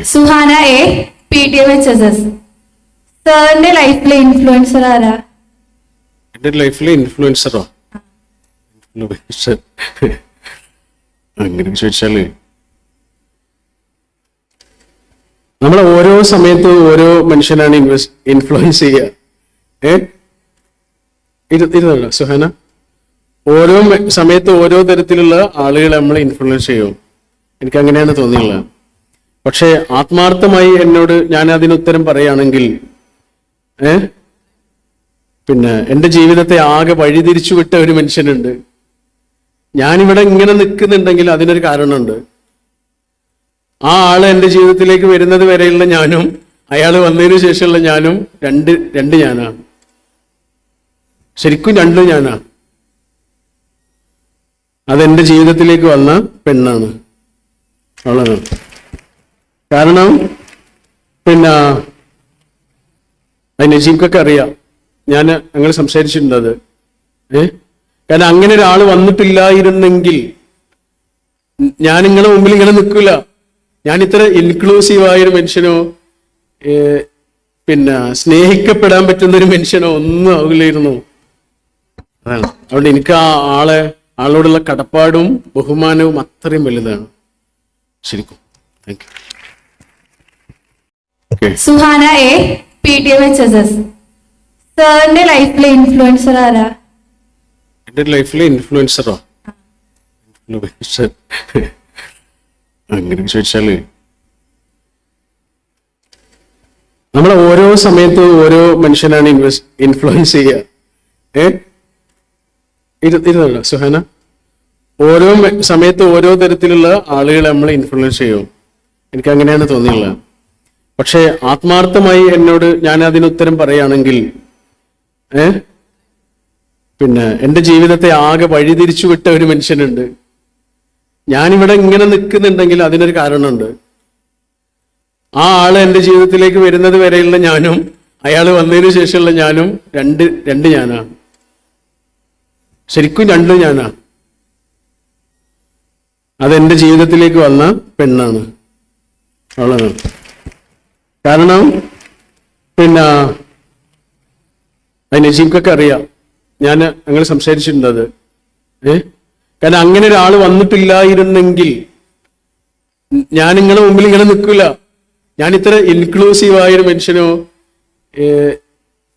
Suhana A P T M H S S. സാറിന്റെ ലൈഫിലെ influencer ആരാ? എന്റെ ലൈഫിലെ ഇൻഫ്ലുവൻസറോ ഇൻഫ്ലുവൻസർ അങ്ങനെ ചോദിച്ചാൽ നമ്മൾ ഓരോ സമയത്ത് ഓരോ മനുഷ്യനാണ് ഇൻഫ്ലുവൻസ് ചെയ്യുക. ഏ? ഇരുന്നല്ലോ സുഹാന. ഓരോ സമയത്ത് ഓരോ തരത്തിലുള്ള ആളുകളെ നമ്മൾ ഇൻഫ്ലുവൻസ് ചെയ്യും. എനിക്ക് അങ്ങനെയാണ് തോന്നിയുള്ളത്. പക്ഷേ ആത്മാർത്ഥമായി എന്നോട് ഞാൻ അതിനുത്തരം പറയുകയാണെങ്കിൽ ഏ? പിന്നെ എന്റെ ജീവിതത്തെ ആകെ വഴിതിരിച്ചു വിട്ട ഒരു മനുഷ്യനുണ്ട്. ഞാനിവിടെ ഇങ്ങനെ നിൽക്കുന്നുണ്ടെങ്കിൽ അതിനൊരു കാരണമുണ്ട്. ആ ആൾ എന്റെ ജീവിതത്തിലേക്ക് വരുന്നത് വരെയുള്ള ഞാനും അയാൾ വന്നതിന് ശേഷമുള്ള ഞാനും രണ്ട് രണ്ട് ഞാനാണ്. ശരിക്കും രണ്ട് ഞാനാണ്. അതെന്റെ ജീവിതത്തിലേക്ക് വന്ന പെണ്ണാണ്. അവളാണ്. കാരണം പിന്നെ അത് നജീബ്ക്കൊക്കെ അറിയാം. ഞാൻ ഞങ്ങൾ സംസാരിച്ചിട്ടുണ്ട് ഏ? കാരണം അങ്ങനെ ഒരാൾ വന്നിട്ടില്ലായിരുന്നെങ്കിൽ ഞാൻ നിങ്ങളുടെ മുമ്പിൽ ഇങ്ങനെ നിൽക്കില്ല. ഞാൻ ഇത്ര ഇൻക്ലൂസീവ് ആയൊരു മനുഷ്യനോ പിന്നെ സ്നേഹിക്കപ്പെടാൻ പറ്റുന്ന ഒരു മനുഷ്യനോ ഒന്നും ആവില്ലായിരുന്നു. അതാണ്. അതുകൊണ്ട് എനിക്ക് ആ ആളെ ആളോടുള്ള കടപ്പാടും ബഹുമാനവും അത്രയും വലുതാണ്. ശരിക്കും. Thank you Suhana A P T M H S S സാറിന്റെ ലൈഫിലെ ഇൻഫ്ലുവൻസർ ആരാ? എന്റെ ലൈഫിലെ ഇൻഫ്ലുവൻസറോ ഇൻഫ്ലുവൻസർ അങ്ങനെ ചോദിച്ചാൽ? നമ്മൾ ഓരോ സമയത്ത് ഓരോ മനുഷ്യനാണ് ഇൻവെസ് ഇൻഫ്ലുവൻസ് ചെയ്യുക. ഏ? ഇരുന്നല്ലോ സുഹാന. ഓരോ സമയത്ത് ഓരോ തരത്തിലുള്ള ആളുകളെ നമ്മൾ ഇൻഫ്ലുവൻസ് ചെയ്യും. എനിക്ക് അങ്ങനെയാണ് തോന്നിയുള്ളത്. പക്ഷേ ആത്മാർത്ഥമായി എന്നോട് ഞാൻ അതിനുത്തരം പറയുകയാണെങ്കിൽ ഏ? പിന്നെ എന്റെ ജീവിതത്തെ ആകെ വഴിതിരിച്ചു വിട്ട ഒരു മനുഷ്യനുണ്ട്. ഞാനിവിടെ ഇങ്ങനെ നിൽക്കുന്നുണ്ടെങ്കിൽ അതിനൊരു കാരണമുണ്ട്. ആ ആൾ എന്റെ ജീവിതത്തിലേക്ക് വരുന്നത് വരെയുള്ള ഞാനും അയാൾ വന്നതിന് ശേഷമുള്ള ഞാനും രണ്ട് രണ്ട് ഞാനാണ്. ശരിക്കും രണ്ടും ഞാനാണ് അതെന്റെ ജീവിതത്തിലേക്ക് വന്ന പെണ്ണാണ്. അവളാണ്. കാരണം പിന്നെ അത് നജീബ്ക്കൊക്കെ അറിയാം. ഞാൻ അങ്ങനെ സംസാരിച്ചിട്ടുണ്ട് അത് ഏ? കാരണം അങ്ങനെ ഒരാൾ വന്നിട്ടില്ലായിരുന്നെങ്കിൽ ഞാൻ നിങ്ങളുടെ മുമ്പിൽ ഇങ്ങനെ നിൽക്കില്ല. ഞാൻ ഇത്ര ഇൻക്ലൂസീവ് ആയൊരു മനുഷ്യനോ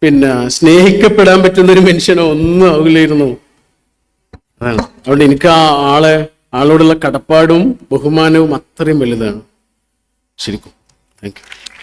പിന്നെ സ്നേഹിക്കപ്പെടാൻ പറ്റുന്ന ഒരു മനുഷ്യനോ ഒന്നും ആവില്ലായിരുന്നു. അതാണ്. അതുകൊണ്ട് എനിക്ക് ആ ആളെ ആളോടുള്ള കടപ്പാടും ബഹുമാനവും അത്രയും വലുതാണ്. ശരിക്കും. Thank U